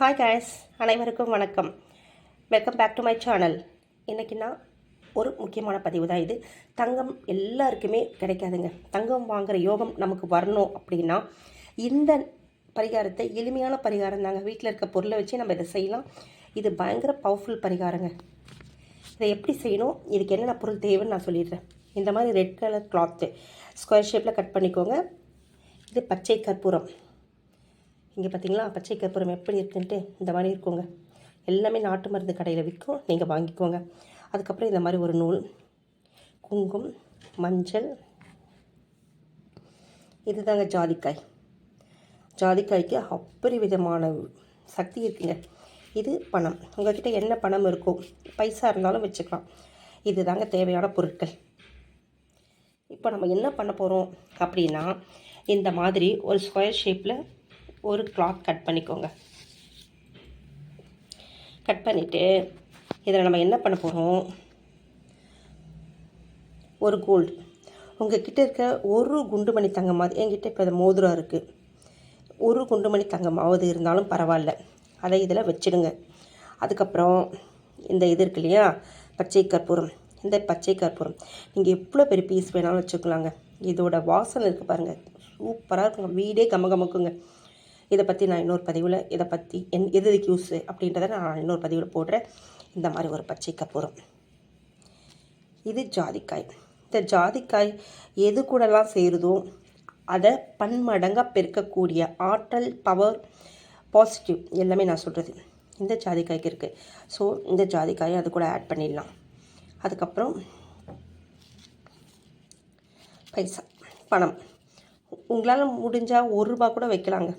Hi guys அனைவருக்கும் வணக்கம். Welcome back to my channel இன்றைக்கின்னா ஒரு முக்கியமான பதிவு தான் இது. தங்கம் எல்லாருக்குமே கிடைக்காதுங்க. தங்கம் வாங்குகிற யோகம் நமக்கு வரணும் அப்படின்னா இந்த பரிகாரத்தை எளிமையான பரிகாரம் தாங்க. வீட்டில் இருக்க பொருளை வச்சு நம்ம இதை செய்யலாம். இது பயங்கர பவர்ஃபுல் பரிகாரங்க. இதை எப்படி செய்யணும்? இதுக்கு என்னென்ன பொருள் தேவைன்னு நான் சொல்லிடுறேன். இந்த மாதிரி ரெட் கலர் கிளாத்து ஸ்கொயர் ஷேப்பில் கட் பண்ணிக்கோங்க. இது பச்சை கற்பூரம். இங்கே பார்த்தீங்களா பச்சை கற்பூரம் எப்படி இருக்குன்ட்டு இந்த மாதிரி இருக்குங்க. எல்லாமே நாட்டு மருந்து கடையில் விற்கும் நீங்கள் வாங்கிக்கோங்க. அதுக்கப்புறம் இந்த மாதிரி ஒரு நூல் குங்கும் மஞ்சள். இதுதாங்க ஜாதிக்காய். ஜாதிக்காய்க்கு அபரிவிதமான சக்தி இருக்குங்க. இது பணம். உங்கள்கிட்ட என்ன பணம் இருக்கோ பைசா இருந்தாலும் வச்சுக்கலாம். இது தாங்க தேவையான பொருட்கள். இப்போ நம்ம என்ன பண்ண போகிறோம் அப்படின்னா இந்த மாதிரி ஒரு ஸ்கொயர் ஷேப்பில் ஒரு கிளாத் கட் பண்ணிக்கோங்க. கட் பண்ணிவிட்டு இதில் நம்ம என்ன பண்ண போகிறோம் ஒரு கோல்டு உங்ககிட்ட இருக்க ஒரு குண்டுமணி தங்கமாவது என்கிட்ட இப்போ மோதிரம் இருக்குது ஒரு குண்டுமணி தங்கமாவது இருந்தாலும் பரவாயில்ல. அதை இதில் வச்சிடுங்க. அதுக்கப்புறம் இந்த இது இருக்கு இல்லையா? பச்சை கற்பூரம். இந்த பச்சை கற்பூரம். நீங்கள் எவ்வளோ பெரிய பீஸ் வேணாலும் வச்சுக்கலாங்க. இதோட வாசனை இருக்குது பாருங்கள் சூப்பராக இருக்குங்க. வீடே கமகமக்குங்க. இதை பற்றி நான் இன்னொரு பதிவில் இதை பற்றி என் எது எதுக்கு யூஸு அப்படின்றத நான் இன்னொரு பதிவில் போடுறேன். இந்த மாதிரி ஒரு பச்சை கற்பூரம் இது ஜாதிக்காய். இந்த ஜாதிக்காய் எது கூடலாம் சேருதோ அதை பன்மடங்காக பெருக்கக்கூடிய ஆற்றல் பவர் பாசிட்டிவ் எல்லாமே நான் சொல்கிறது இந்த ஜாதிக்காய்க்கு இருக்குது ஸோ இந்த ஜாதிக்காயை அது கூட ஆட் பண்ணிடலாம். அதுக்கப்புறம் பைசா பணம். உங்களால் முடிஞ்சால் ஒரு ரூபா கூட வைக்கலாங்க.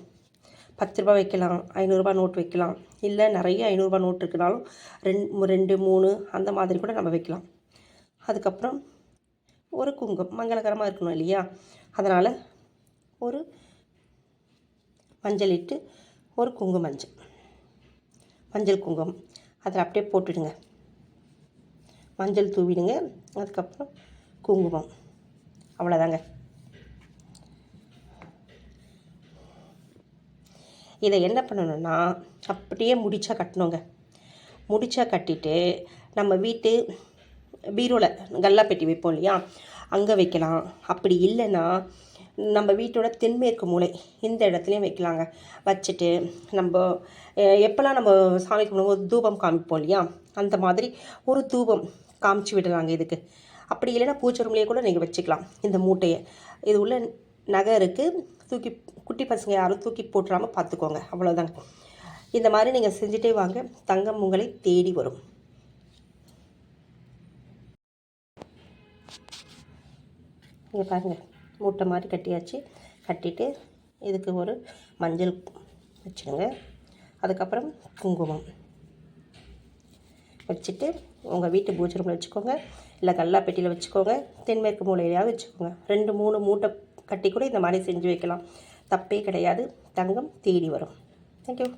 பத்து ரூபா வைக்கலாம் ஐநூறுரூபா நோட் வைக்கலாம். இல்லை நிறைய ஐநூறுரூபா நோட் இருக்குனாலும் ரெண்டு ரெண்டு மூணு அந்த மாதிரி கூட நம்ம வைக்கலாம். அதுக்கப்புறம் ஒரு குங்குமம் மங்களகரமாக இருக்கணும் இல்லையா? அதனால் ஒரு மஞ்சள் இட்டு ஒரு குங்கு மஞ்சள். மஞ்சள் குங்குமம். அதில் அப்படியே போட்டுடுங்க. மஞ்சள் தூவிடுங்க. அதுக்கப்புறம் குங்குமம். அவ்வளோதாங்க. இதை என்ன பண்ணணும்னா அப்படியே முடிச்சா கட்டணுங்க. முடிச்சா கட்டிட்டு நம்ம வீட்டு பீரோவில் கல்லா பெட்டி வைப்போம் இல்லையா? அங்கே வைக்கலாம். அப்படி இல்லைன்னா நம்ம வீட்டோட தென்மேற்கு மூலை இந்த இடத்துலையும் வைக்கலாங்க. வச்சுட்டு நம்ம எப்போல்லாம் நம்ம சாமி கும்பிடும்போது தூபம் காமிப்போம் இல்லையா? அந்த மாதிரி ஒரு தூபம் காமிச்சு விடலாங்க இதுக்கு. அப்படி இல்லைன்னா பூஜை ரூம்லேயே கூட நீங்கள் வச்சுக்கலாம். இந்த மூட்டையை. இது உள்ள நகை இருக்குது தூக்கி குட்டி பசங்க யாரும் தூக்கி போட்டுறாமல் பார்த்துக்கோங்க. அவ்வளோதாங்க இந்த மாதிரி நீங்கள் செஞ்சுட்டே வாங்க. தங்கம் உங்களை தேடி வரும். இங்கே பாருங்கள் மூட்டை மாதிரி கட்டியாச்சு. கட்டிட்டு இதுக்கு ஒரு மஞ்சள் வச்சுடுங்க. அதுக்கப்புறம் குங்குமம் வச்சுட்டு உங்கள் வீட்டு பூஜை ரூமில் வச்சுக்கோங்க. இல்லை கல்லா பெட்டியில் வச்சுக்கோங்க. தென்மேற்கு மூலையிலையாவது வச்சுக்கோங்க. ரெண்டு மூணு மூட்டை கட்டி கூட இந்த மாதிரி செஞ்சு வைக்கலாம். தப்பே கிடையாது. தங்கம் தேடி வரும். தேங்க்யூ